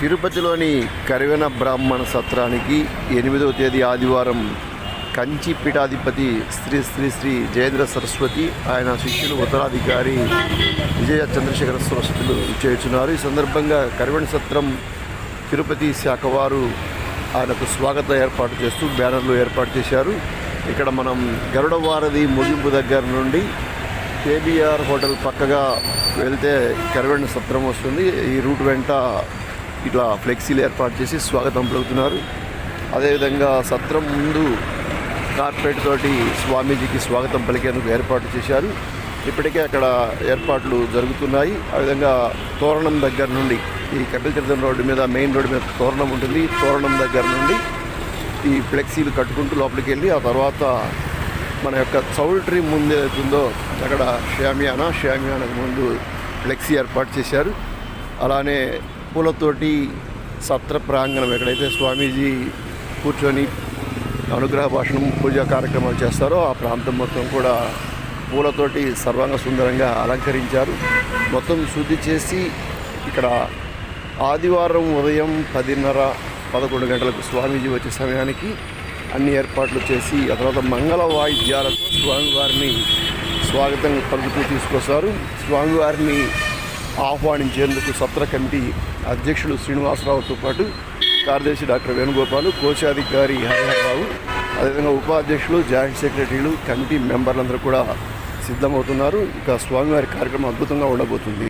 తిరుపతిలోని కరివెన బ్రాహ్మణ సత్రానికి ఎనిమిదవ తేదీ ఆదివారం కంచి పీఠాధిపతి శ్రీ శ్రీ శ్రీ జయేంద్ర సరస్వతి ఆయన శిష్యులు ఉత్తరాధికారి విజయ చంద్రశేఖర సరస్వతులు చేస్తున్నారు ఈ సందర్భంగా కరివెన సత్రం తిరుపతి శాఖ వారు ఆయనకు స్వాగత ఏర్పాటు చేస్తూ బ్యానర్లు ఏర్పాటు చేశారు. ఇక్కడ మనం గరుడవారధి ముగింపు దగ్గర నుండి కేబీఆర్ హోటల్ పక్కగా వెళ్తే కరవెండ సత్రం వస్తుంది. ఈ రూట్ వెంట ఇట్లా ఫ్లెక్సీలు ఏర్పాటు చేసి స్వాగతం పలుకుతున్నారు. అదేవిధంగా సత్రం ముందు కార్పెట్ తోటి స్వామీజీకి స్వాగతం పలికేందుకు ఏర్పాటు చేశారు. ఇప్పటికే అక్కడ ఏర్పాట్లు జరుగుతున్నాయి. ఆ విధంగా తోరణం దగ్గర నుండి ఈ కపిల్ తీర్థం రోడ్డు మీద మెయిన్ రోడ్డు మీద తోరణం ఉంటుంది. తోరణం దగ్గర నుండి ఈ ఫ్లెక్సీలు కట్టుకుంటూ లోపలికి వెళ్ళి ఆ తర్వాత మన యొక్క చౌల్ట్రీ ముందు ఏదైతుందో అక్కడ షామియానా షామియానాకు ముందు ఫ్లెక్సీ ఏర్పాటు చేశారు. అలానే పూలతోటి సత్ర ప్రాంగణం ఎక్కడైతే స్వామీజీ కూర్చొని అనుగ్రహ భాషణం పూజా కార్యక్రమాలు చేస్తారో ఆ ప్రాంతం మొత్తం కూడా పూలతోటి సర్వాంగ సుందరంగా అలంకరించారు. మొత్తం శుద్ధి చేసి ఇక్కడ ఆదివారం ఉదయం పదిన్నర పదకొండు గంటలకు స్వామీజీ వచ్చే సమయానికి అన్ని ఏర్పాట్లు చేసి ఆ తర్వాత మంగళ వాయిద్యాలతో స్వామివారిని స్వాగతం పలుకుతూ తీసుకొస్తారు. స్వామివారిని ఆహ్వానించేందుకు సత్ర కమిటీ అధ్యక్షులు శ్రీనివాసరావుతో పాటు కార్యదర్శి డాక్టర్ వేణుగోపాల్ కోశాధికారి హరిహరరావు అదేవిధంగా ఉపాధ్యక్షులు జాయింట్ సెక్రటరీలు కమిటీ మెంబర్లందరూ కూడా సిద్ధమవుతున్నారు. ఇక స్వామివారి కార్యక్రమం అద్భుతంగా ఉండబోతుంది.